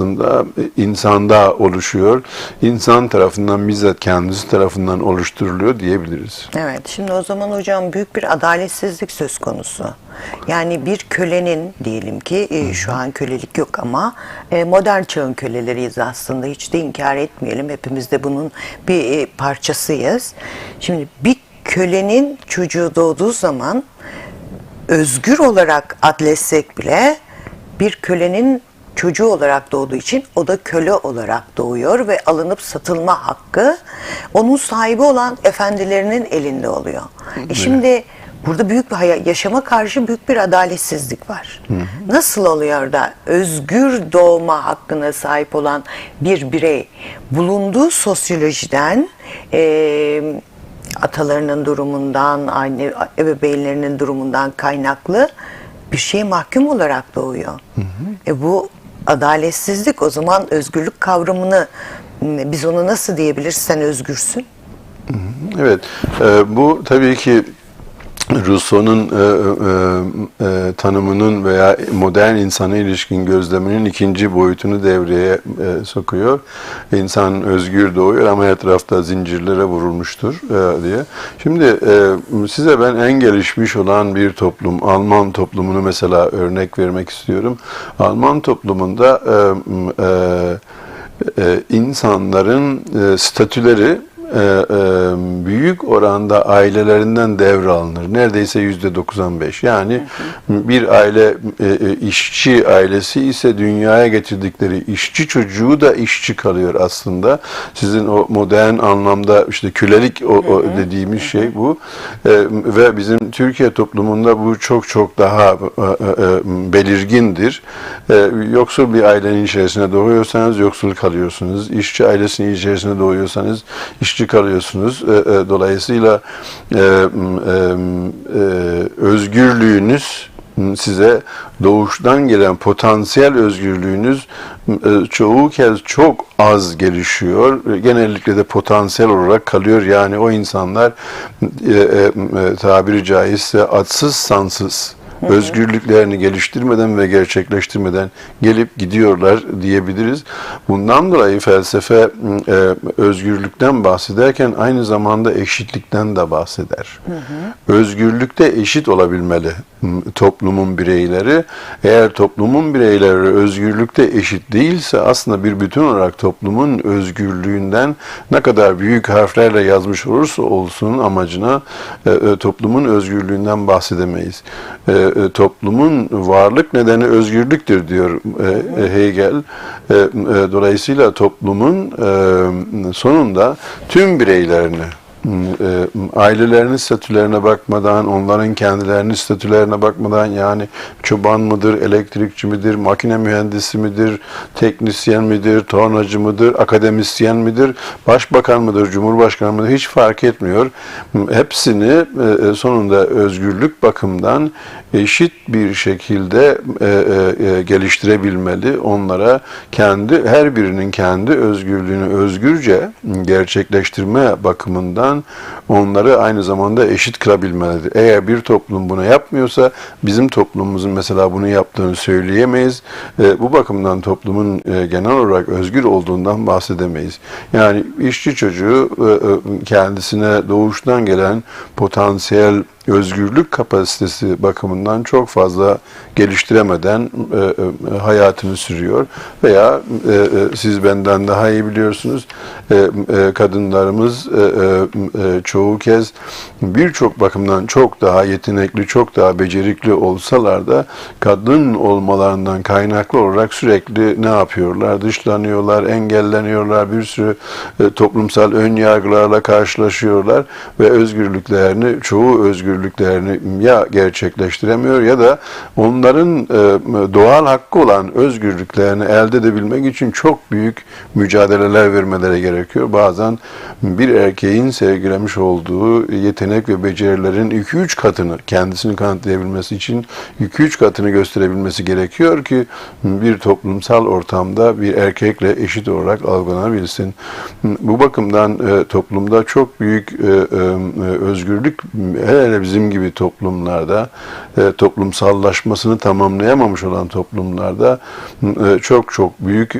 aslında insanda oluşuyor. İnsan tarafından bizzat kendisi tarafından oluşturuluyor diyebiliriz. Evet, şimdi o zaman hocam büyük bir adaletsizlik söz konusu. Yani bir kölenin diyelim ki e, şu an kölelik yok ama e, modern çağın köleleriyiz aslında. Hiç de inkar etmeyelim. Hepimiz de bunun bir e, parçasıyız. Şimdi bir kölenin çocuğu doğduğu zaman özgür olarak adletsek bile bir kölenin çocuğu olarak doğduğu için o da köle olarak doğuyor ve alınıp satılma hakkı onun sahibi olan efendilerinin elinde oluyor. E şimdi burada büyük bir yaşama karşı büyük bir adaletsizlik var. Nasıl oluyor da özgür doğma hakkına sahip olan bir birey bulunduğu sosyolojiden eee atalarının durumundan, anne ebeveynlerinin durumundan kaynaklı bir şeye mahkum olarak doğuyor. E bu adaletsizlik o zaman özgürlük kavramını biz onu nasıl diyebiliriz? Sen özgürsün. Evet, e, bu tabii ki Rousseau'nun e, e, e, tanımının veya modern insana ilişkin gözleminin ikinci boyutunu devreye e, sokuyor. İnsan özgür doğuyor ama etrafta zincirlere vurulmuştur e, diye. Şimdi e, size ben en gelişmiş olan bir toplum, Alman toplumunu mesela örnek vermek istiyorum. Alman toplumunda e, e, e, insanların e, statüleri e, e, büyük oranda ailelerinden devralınır. Neredeyse yüzde 95. Yani bir aile e, e, işçi ailesi ise dünyaya getirdikleri işçi çocuğu da işçi kalıyor aslında. Sizin o modern anlamda işte kölelik o, o dediğimiz şey bu. E, ve bizim Türkiye toplumunda bu çok çok daha e, e, e, belirgindir. E, yoksul bir ailenin içerisine doğuyorsanız yoksul kalıyorsunuz. İşçi ailesinin içerisine doğuyorsanız işçi kalıyorsunuz. E, e, dolayısıyla e, özgürlüğünüz size doğuştan gelen potansiyel özgürlüğünüz çoğu kez çok az gelişiyor. Genellikle de potansiyel olarak kalıyor. Yani o insanlar tabiri caizse atsız sansız özgürlüklerini geliştirmeden ve gerçekleştirmeden gelip gidiyorlar diyebiliriz. Bundan dolayı felsefe e, özgürlükten bahsederken aynı zamanda eşitlikten de bahseder. Özgürlükte eşit olabilmeli toplumun bireyleri. Eğer toplumun bireyleri özgürlükte eşit değilse aslında bir bütün olarak toplumun özgürlüğünden ne kadar büyük harflerle yazmış olursa olsun amacına e, e, toplumun özgürlüğünden bahsedemeyiz. E, e, toplumun varlık nedeni özgürlüktür diyor e, e, Hegel. E, e, dolayısıyla toplumun e, sonunda tüm bireylerini ailelerinin statülerine bakmadan, onların kendilerinin statülerine bakmadan yani çoban mıdır, elektrikçi midir, makine mühendisi midir, teknisyen midir, tornacı mıdır, akademisyen midir, başbakan mıdır, cumhurbaşkanı mıdır hiç fark etmiyor. Hepsini e, sonunda özgürlük bakımından eşit bir şekilde e, e, e, geliştirebilmeli. Onlara kendi her birinin kendi özgürlüğünü özgürce gerçekleştirme bakımından onları aynı zamanda eşit kılabilmelidir. Eğer bir toplum bunu yapmıyorsa bizim toplumumuzun mesela bunu yaptığını söyleyemeyiz. E, bu bakımdan toplumun e, genel olarak özgür olduğundan bahsedemeyiz. Yani işçi çocuğu e, e, kendisine doğuştan gelen potansiyel özgürlük kapasitesi bakımından çok fazla geliştiremeden e, e, hayatını sürüyor veya e, e, siz benden daha iyi biliyorsunuz e, e, kadınlarımız e, e, çoğu kez birçok bakımdan çok daha yetenekli, çok daha becerikli olsalar da kadın olmalarından kaynaklı olarak sürekli ne yapıyorlar? Dışlanıyorlar, engelleniyorlar, bir sürü e, toplumsal ön yargılarla karşılaşıyorlar ve özgürlüklerini, çoğu özgürlüklerini ya gerçekleştiremiyor ya da onların e, doğal hakkı olan özgürlüklerini elde edebilmek için çok büyük mücadeleler vermeleri gerekiyor. Bazen bir erkeğin sergilemiş olduğu yetenek ve becerilerin 2-3 katını kendisini kanıtlayabilmesi için 2-3 katını gösterebilmesi gerekiyor ki bir toplumsal ortamda bir erkekle eşit olarak algılanabilsin. Bu bakımdan e, toplumda çok büyük e, e, özgürlük hele bizim gibi toplumlarda toplumsallaşmasını tamamlayamamış olan toplumlarda çok çok büyük